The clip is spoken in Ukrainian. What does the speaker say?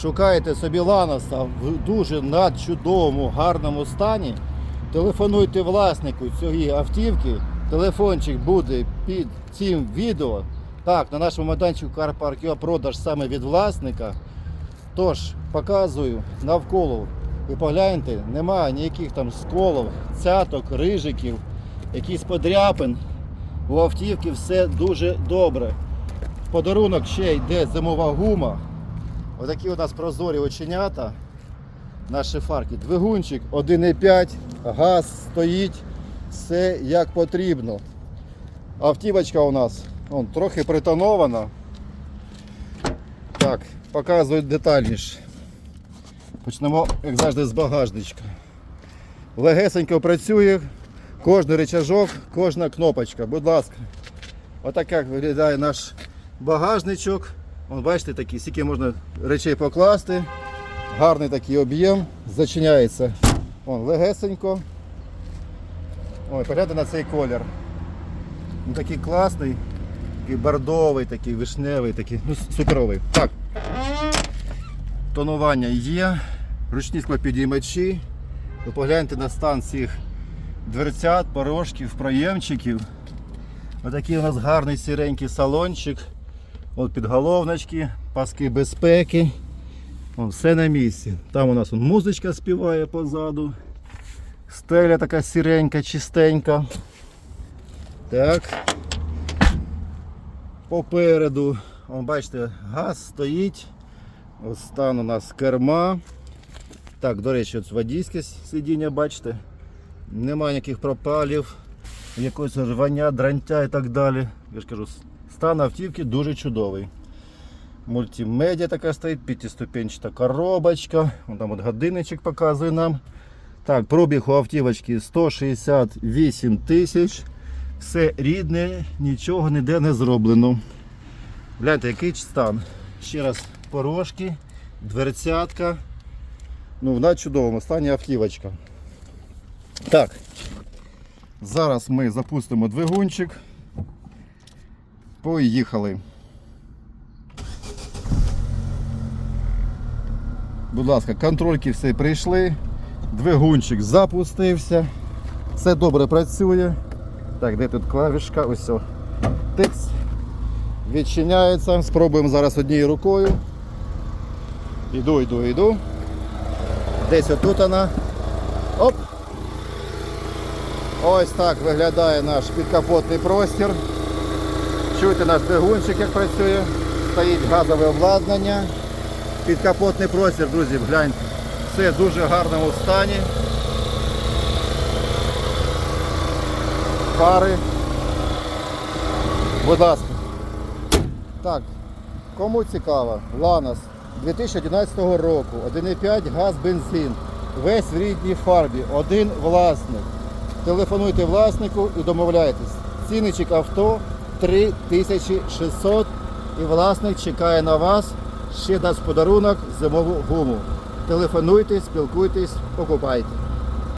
шукаєте собі Ланоса в дуже надчудовому, гарному стані, телефонуйте власнику цієї автівки. Телефончик буде під цим відео. Так, на нашому майданчику Карпарк продаж саме від власника. Тож, показую навколо. Ви погляньте, немає ніяких там сколів, цяток, рижиків, якісь подряпин. У автівки все дуже добре. Подарунок ще йде зимова гума. Отакі у нас прозорі оченята. Наші фарки. Двигунчик 1,5, газ стоїть, все як потрібно. Автівочка у нас вон, трохи притонована. Так, показую детальніше. Почнемо, як завжди, з багажничка. Легесенько працює, кожен рычажок, кожна кнопочка. Будь ласка. Отак як виглядає наш багажничок. Вон, бачите, такі, скільки можна речей покласти. Гарний такий об'єм. Зачиняється Вон, легесенько. Ой, погляньте на цей колір. Він такий класний, такий бордовий, такий вишневий, такий, ну, суперовий. Так. Тонування є, ручні склопідіймачі. Ви погляньте на стан цих дверцят, порожків, проємчиків. Отакий у нас гарний сіренький салончик. От підголовнички, паски безпеки. Вон, все на місці. Там у нас вон, музичка співає позаду. Стеля така сіренька, чистенька. Так. Попереду, вон, бачите, газ стоїть. Ось стан у нас керма. Так, до речі, от водійське сидіння, бачите. Немає ніяких пропалів, якогось рвання, дрантя і так далі. Я ж кажу, стан автівки дуже чудовий. Мультимедіа така стоїть, п'ятиступенчата коробочка. Вон там от годинничок показує нам. Так, пробіг у автівочки 168 тисяч. Все рідне, нічого ніде не зроблено. Гляньте, який стан. Ще раз порожки, дверцятка. Ну, в чудовому стані автівочка. Так. Зараз ми запустимо двигунчик. Поїхали. Будь ласка, контрольки всі прийшли. Двигунчик запустився. Все добре працює. Так, де тут клавішка? Ось. о. Тикс. Відчиняється. Спробуємо зараз однією рукою. Іду, йду, йду. Десь отут вона. Оп! Ось так виглядає наш підкапотний простір. Чуєте наш двигунчик, як працює. Стоїть газове обладнання. Підкапотний простір, друзі, гляньте. Все в дуже гарному стані. Фари. Будь ласка. Так, кому цікаво, Ланос 2011 року, 1,5 газ бензин. Весь в рідній фарбі, один власник. Телефонуйте власнику і домовляйтесь. Ціничок авто 3600 і власник чекає на вас. Ще дасть подарунок зимову гуму. Телефонуйте, спілкуйтесь, покупайте.